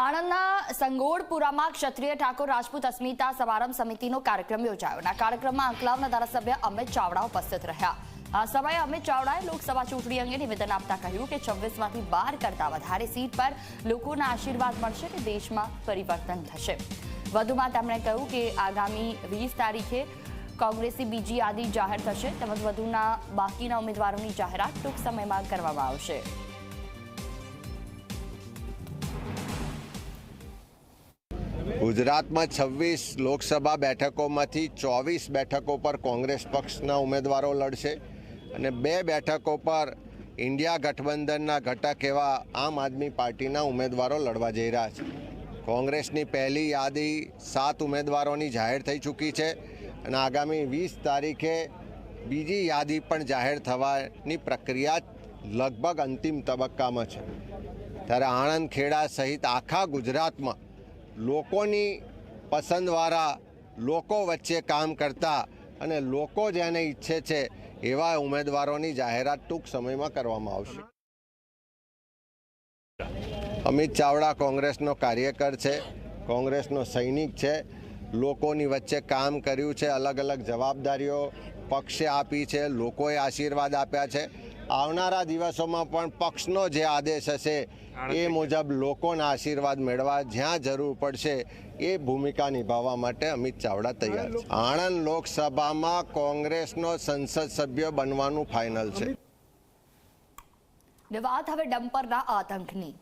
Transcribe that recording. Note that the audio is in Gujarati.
આણંદના સંગોળપુરામાં ક્ષત્રિય ઠાકોર રાજપૂત અસ્મિતા સમારંભ સમિતિનો કાર્યક્રમ યોજાયો આ કાર્યક્રમમાં અંકલાવના ધારાસભ્ય અમિત ચાવડા ઉપસ્થિત રહ્યા. આ સમયે અમિત ચાવડાએ લોકસભા ચૂંટણી અંગે નિવેદન આપતા કહ્યું કે છવ્વીસમાંથી બાર કરતા વધારે સીટ પર લોકોના આશીર્વાદ મળશે કે દેશમાં પરિવર્તન થશે. વધુમાં તેમણે કહ્યું કે આગામી વીસ તારીખે કોંગ્રેસની બીજી યાદી જાહેર થશે, તેમજ વધુના બાકીના ઉમેદવારોની જાહેરાત ટૂંક સમયમાં કરવામાં આવશે. ગુજરાતમાં છવ્વીસ લોકસભા બેઠકોમાંથી ચોવીસ બેઠકો પર કોંગ્રેસ પક્ષના ઉમેદવારો લડશે અને બે બેઠકો પર ઇન્ડિયા ગઠબંધનના ઘટક એવા આમ આદમી પાર્ટીના ઉમેદવારો લડવા જઈ રહ્યા છે. કોંગ્રેસની પહેલી યાદી સાત ઉમેદવારોની જાહેર થઈ ચૂકી છે અને આગામી વીસ તારીખે બીજી યાદી પણ જાહેર થવાની પ્રક્રિયા લગભગ અંતિમ તબક્કામાં છે. ત્યારે આણંદ ખેડા સહિત આખા ગુજરાતમાં લોકોની પસંદવાળા લોકો વચ્ચે કામ કરતા અને લોકો જેને ઈચ્છે છે એવા ઉમેદવારોની જાહેરાત ટૂંક સમયમાં કરવામાં આવશે. અમિત ચાવડા કોંગ્રેસનો કાર્યકર છે, કોંગ્રેસનો સૈનિક છે, લોકોની વચ્ચે કામ કર્યું છે અલગ અલગ જવાબદારીઓ પક્ષે આપી છે, લોકોએ આશીર્વાદ આપ્યા છે. આવનારા દિવસોમાં પણ પક્ષનો જે આદેશ હશે એ મુજબ લોકોના આશીર્વાદ મેળવવા જ્યાં જરૂર પડશે એ ભૂમિકા નિભાવવા માટે અમિત ચાવડા તૈયાર છે. આણંદ લોકસભામાં કોંગ્રેસનો સંસદ સભ્ય બનવાનું ફાઇનલ છે. વાત હવે ડમ્પરના આતંકની.